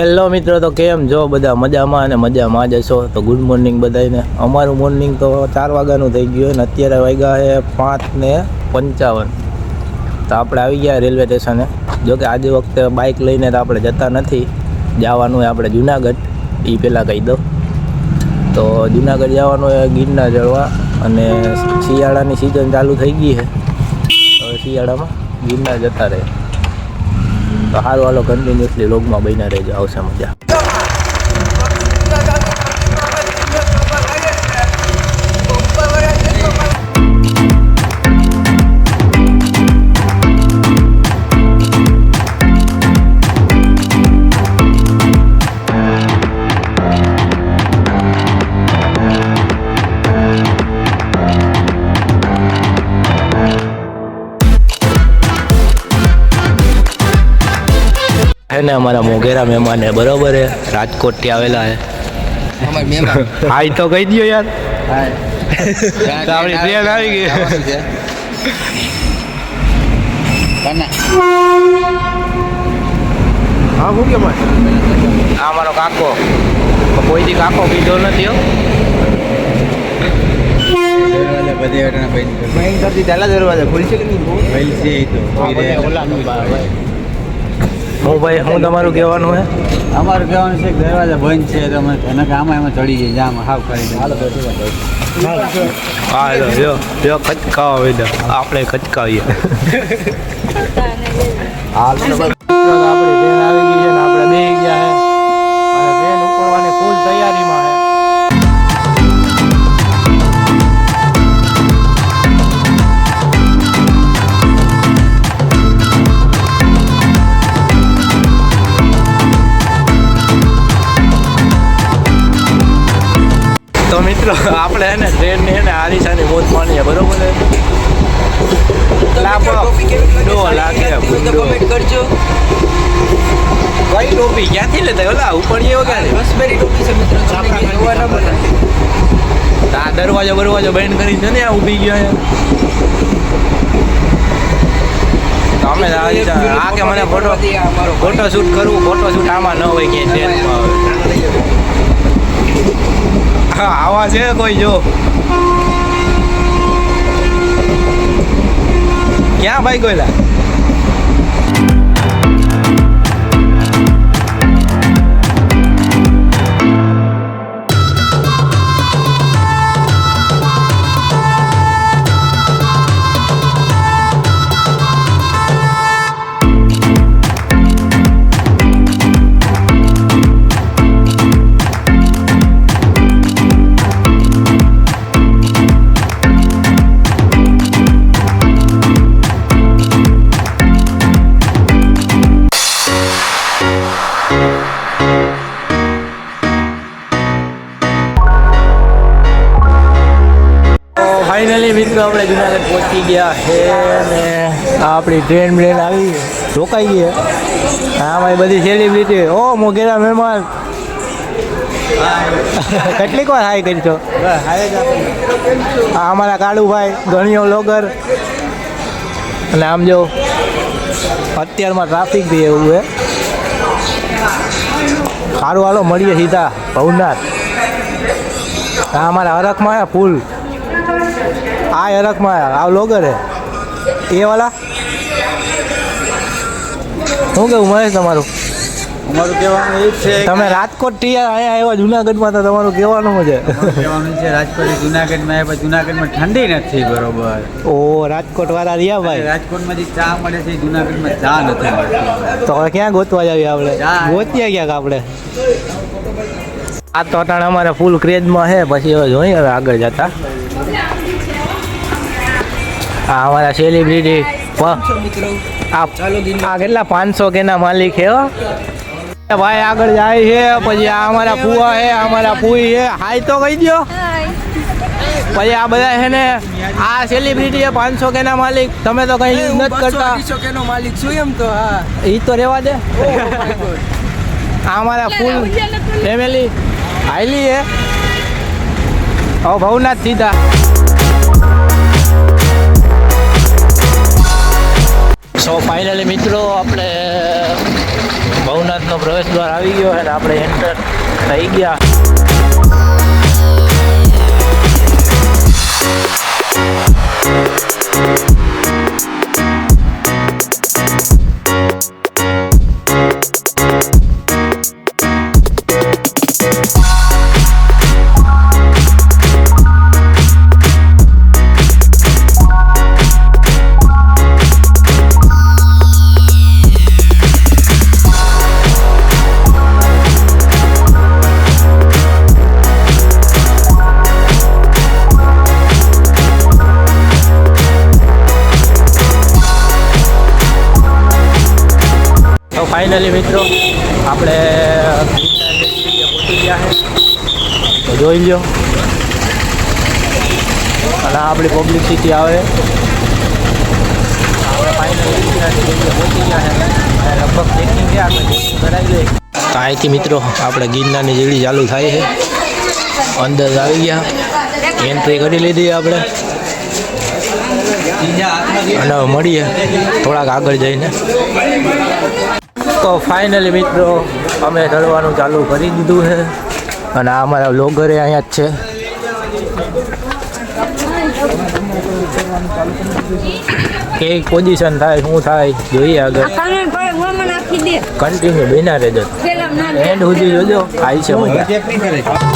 Hello મિત્રો, તો કેમ જો બધા મજામાં અને મજામાં જ હશો. તો ગુડ મોર્નિંગ બધાને અમારું મોર્નિંગ તો ચાર વાગ્યાનું થઈ ગયું અને અત્યારે વાગ્યા છે પાંચ ને પંચાવન. તો આપણે આવી ગયા રેલવે સ્ટેશને. જો કે આજે વખતે બાઇક લઈને તો આપણે જતા નથી. જવાનું આપણે જુનાગઢ. એ પહેલાં કહી દઉં. તો જુનાગઢ જવાનું હોય ગિરનાર ચડવા અને શિયાળાની સિઝન ચાલુ થઈ ગઈ છે. તો શિયાળામાં ગિરનાર જતા રહે તો સારું હાલો કન્ટિન્યુઅસલી લોગમાં બન્યા રહેજો. આવશે મજા. ને અમારા મોગેરા મહેમાન હે બરોબર હે રાજકોટથી આવેલા હે હા હાઈ તો કહી દો યાર. તો આપણી ટ્રેન આવી ગઈ. હા હું કેમ આ અમારો કાકો. કોઈથી કાકો કીધો નથી હો. દરવાજા બધે બંધ કરી. મેઇન દરવાજા ખુલશે કે નહીં? ખુલશે તો. હું ભાઈ હું તમારું કહેવાનું હે? અમારું કહેવાનું છે કે દરવાજા બંધ છે તો અમે એને કે આમાં એમાં ચડી જઈએ જામ હાવ કરી દે હાલો હા યો યો જો ખચકાવા વેદા આપણે ખચકાવીએ. હાલ આપણે હે ને ટ્રેનની એને ને આરીસાની મોજ માણીએ બરોબર કરજો. કઈ ટોપી ક્યાંથી લેતા? ઓલા જેવો ક્યાં રસબેરી ટોપી છે મિત્રો ન આ દરવાજો બરવાજો બંધ કરી છે ને આ ઊભી ગયો અમે આવી આ કે મને ફોટો ફોટો શૂટ કરવું ફોટો શૂટ આમાં ન હોય કે ટ્રેનમાં હા આવા છે કોઈ જો. ક્યાં ભાઈ ગયેલા? જુનાગઢ પહોંચી ગયા છે ને આપણી ટ્રેન બ્રેન આવી રોકાઈ ગઈ. હા. ભાઈ, બધી સેલિબ્રિટી ઓ મોગેરા મહેમાન. કેટલીક વાર હાઈ કરી છો આ અમારા કાળુભાઈ ગણિયો લોગર અને આમ જો, અત્યારમાં ટ્રાફિક બી એવું છે સારું, હાલો, મળીએ સીધા ભવનાથ. હા અમારા હરખમાં આ હરખમાં આ લોગર હે. એ વાલા? શું કેવું મહેશ તમારું? અમારું કહેવાનું એ છે તમે રાજકોટથી અહીંયા આવ્યા જુનાગઢમાં તો તમારું કહેવાનું છે. કહેવાનું છે રાજકોટ જુનાગઢમાં આવ્યા જુનાગઢમાં ઠંડી નથી બરોબર. ઓ રાજકોટ વાળા રહ્યા ભાઈ. રાજકોટમાં જે ચા મળે છે જુનાગઢમાં ચા નથી મળતી. તો હવે ક્યાં ગોતવા જાવી આપણે. ગોત્યા ક્યાંક આપણે? આ તો અટાણે અમારે ફૂલ ક્રેઝમાં છે પછી હવે જોઈએ હવે આગળ જતા. આ અમારા સેલિબ્રિટી આ કેટલા પાંચસો કેના માલિક હે ભાઈ આગળ જાય છે પછી આ અમારા ફુવા છે અમારા ફૂઈ છે હાય તો કહી દો પછી આ બધા છે ને આ સેલિબ્રિટી છે પાંચસો કેના માલિક. તમે તો કઈ યુઝ નથી કરતા માલિક છું એમ તો હા. એ તો રેવા દે. આ અમારા ફૂલ ફેમિલી હાઈલી હે. હવે ભવનાથ સીધા. સો ફાઇનલી મિત્રો આપણે ભવનાથનો પ્રવેશ દ્વાર આવી ગયો અને આપણે એન્ટર થઈ ગયા. તો ફાઇનલી મિત્રો, આપણે ગિરનારની સીડીએ પહોંચી ગયા છે તો જોઈ લો અને આ આપણી પબ્લિસિટી આવે. આપણે ફાઇનલી ગિરનારની સીડીએ પહોંચી ગયા છે. અને લગભગ ચેકિંગ છે, આપણે ચેકિંગ કરાવી લઈએ તો અહીંથી મિત્રો, આપણે ગિરનારની સીડી ચાલુ થાય છે. અંદર આવી ગયા. એન્ટ્રી કરી લીધી આપણે. અને હવે મળીએ. થોડાક આગળ જઈને. તો ફાઇનલી મિત્રો અમે ચડવાનું ચાલુ કરી દીધું છે. અને આ અમારા લોગરે અહીંયા જ છે. કેવી પોઝિશન થાય શું થાય જોઈએ આગળ. કન્ટિન્યુ બિના રહેજો. એન્ડ સુધી જોજો. આવી છે મજા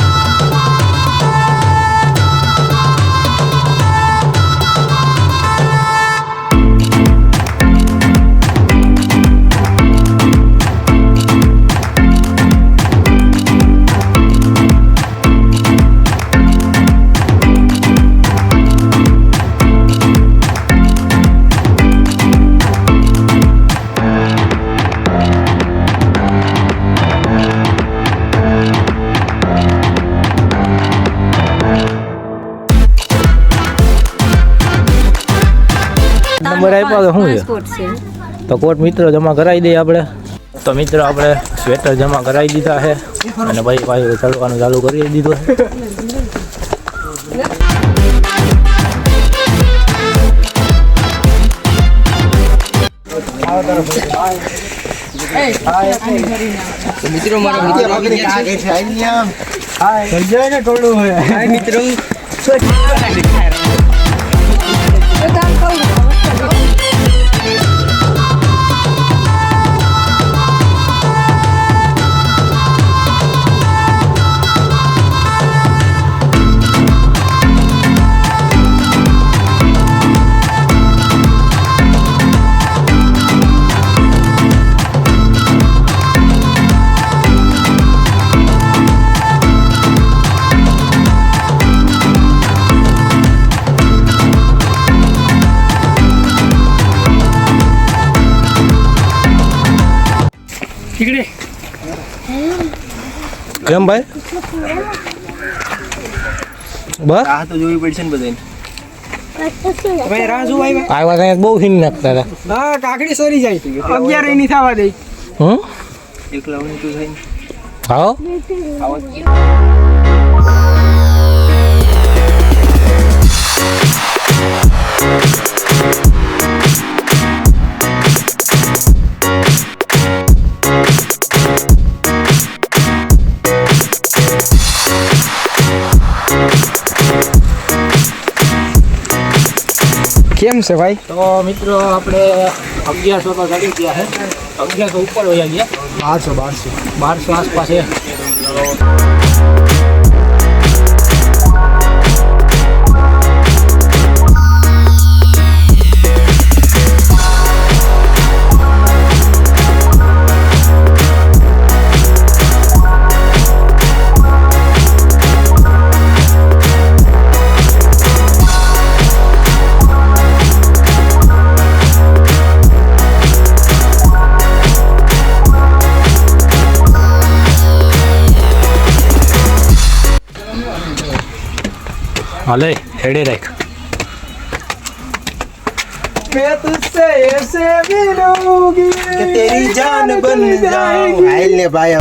નંબર આપ્યો કે શું છે? પાસપોર્ટ છે. તો કોટ મિત્રો જમા કરાવી દઈએ આપણે. તો મિત્રો આપણે સ્વેટર જમા કરાવી દીધા છે. અને ભાઈ ભાઈ ચડવાનું ચાલુ કરી દીધું છે. તો મિત્રો મારા મિત્રો આવી ગયા છે ને ટોળું હોય હાય મિત્રો કેમ ભાઈ? બસ? આ તો જોવી પડશે ને બધાને આવ્યા? આવ્યા બહુ હિન નાખતા હતા. હા કાકડી સોરી જાય. અગિયાર એની થવા દે હમ? આવો. કેમ છે ભાઈ? તો મિત્રો આપણે અગિયારસો તો ચડી ગયા છે અગિયારસો ઉપર વયા ગયા બારસો બારસો. બારસો આસપાસ છે. હાલે હેડે રાખ मैं तुझसे ऐसे मिलूंगी कि तेरी जान बन जाऊं हाइल ने भाई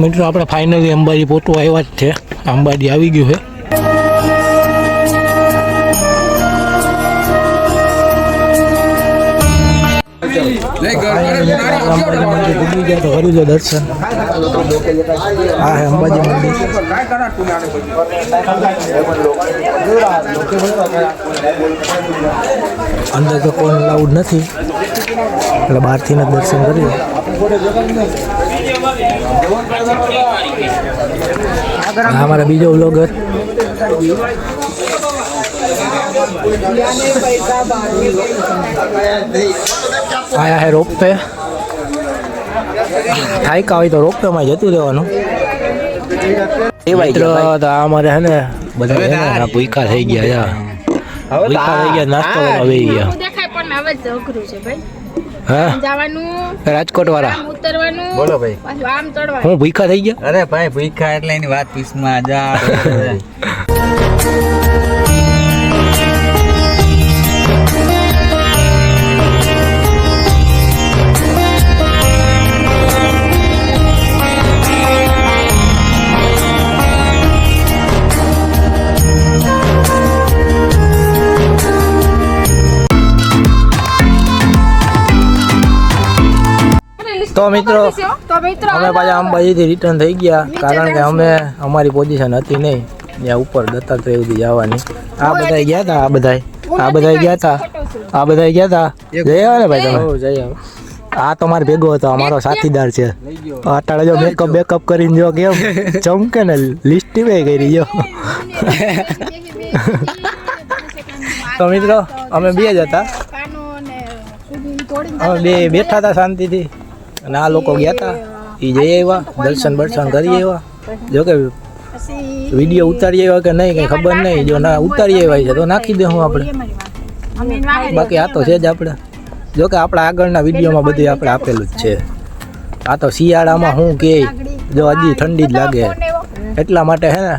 તો મિત્રો આપણે ફાઇનલી અંબાજી પોતું આવ્યા જ છે. અંબાજી આવી ગયું છે. કરી દર્શન હા હે અંબાજી મંદિર. અંદર તો કોઈ લાઉડ નથી. એટલે બહારથી જ દર્શન કરી લો આ અમારા બીજો બ્લોગર આયા હે રોપવે. થાયકા હોય તો રોપવેમાં જતું રહેવાનું. મિત્રો તો આ અમારે હે ને બધા ભૂખા થઈ ગયા ભૂખા થઈ ગયા નાસ્તો કરવા બેસી ગયા. દેખાય પણ હવે જ છે ભાઈ. હા? જવાનું રાજકોટ વાળા ઉતરવાનું બોલો ભાઈ. આમ ચડવાનું. હું ભૂખા થઈ ગયા? અરે ભાઈ ભૂખા એટલે એની વાત પીસમાં જા તો મિત્રો તો મિત્રો અમે પાછા અંબાજીથી રિટર્ન થઈ ગયા કારણ કે અમે અમારી પોઝિશન હતી નહીં. ત્યાં ઉપર દત્તાત્રેય સુધી જવાની. આ બધા ગયા હતા આ બધા આ બધા ગયા હતા આ બધા ગયા હતા જઈ આવે ને ભાઈ તમે. જઈ આ તો મારે ભેગો હતો અમારો સાથીદાર છે. અટાળે જો મેકઅપ બેકઅપ કરીને જો કેમ ચમકે ને લિસ્ટી બે કરી જો તો મિત્રો અમે બે જ હતા. અમે બે બેઠા હતા શાંતિથી. અને આ લોકો ગયા હતા એ જઈ આવ્યા દર્શન બર્શન કરી આવ્યા. જો કે વીડિયો ઉતારી આવ્યા કે નહીં કંઈ ખબર નહીં જો ના ઉતારી આવ્યા છે તો નાખી દે હું આપણે. બાકી આ તો છે જ આપણે. જો કે આપણા આગળના વિડીયોમાં બધું આપણે આપેલું જ છે. આ તો શિયાળામાં શું કે જો હજી ઠંડી જ લાગે. એટલા માટે હે ને?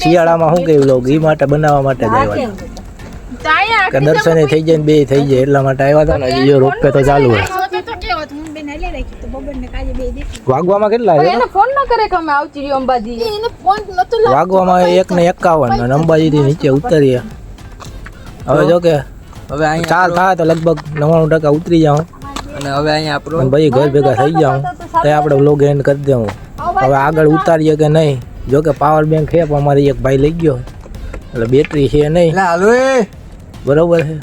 શિયાળામાં શું કે લોક એ માટે બનાવવા માટે જ આવ્યા કે દર્શને થઈ જાય ને બે થઈ જાય એટલા માટે આવ્યા હતા ને હજી જો રોપે તો ચાલુ હોય સોચો તો કેવો હતો હું બેન લઈ રાખી તો બબરને કાજે બે દેખી વાગવામાં કેટલા છે એને ફોન ન કરે કે અમે આવતી રહ્યો અંબાજી. એને ફોન નતો વાગવામાં એક ને એકાવન અને અંબાજીથી નીચે ઉતરીએ. હવે જો કે હવે અહીંયા ચાલ થાય તો લગભગ નવ્વાણું ટકા ઉતરી જાઉં. અને હવે અહીંયા આપણો ભાઈ ઘર ભેગા થઈ જાઉં. તો આપણે વ્લોગ એન્ડ કરી દેવું. હવે આગળ ઉતારીએ કે નહીં? જો કે પાવર બેંક છે પણ અમારી એક ભાઈ લઈ ગયો. એટલે બેટરી છે નહીં. એટલે હાલો બરોબર છે.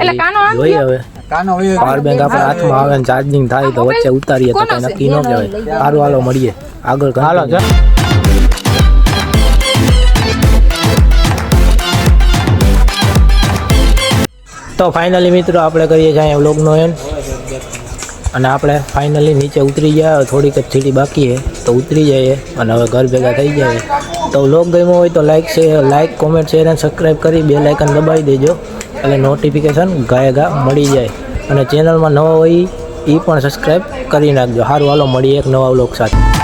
એટલે કાનો આમ જોઈએ હવે. પાવર બેંક આપણા હાથમાં આવે ને ચાર્જિંગ થાય તો વચ્ચે ઉતારીએ તો કઈ નક્કી ન કહેવાય. સારું હાલો મળીએ. આગળ હાલો તો ફાઇનલી મિત્રો આપણે કરીએ છીએ અહીંયા વ્લોગનો એન્ડ અને આપણે ફાઇનલી નીચે ઉતરી ગયા થોડીક જ સીડી બાકી છે. તો ઉતરી જઈએ અને હવે ઘર ભેગા થઈ જાય તો વ્લોગ ગમ્યો હોય તો લાઈક છે લાઈક કોમેન્ટ શેર અને સબસ્ક્રાઈબ કરી બે લાઇકન દબાવી દેજો. એટલે નોટિફિકેશન ગાય ગા મળી જાય. અને ચેનલમાં નવા હોય એ પણ સબસ્ક્રાઈબ કરી નાખજો. સારું હાલો, મળીએ એક નવા વ્લોગ સાથે.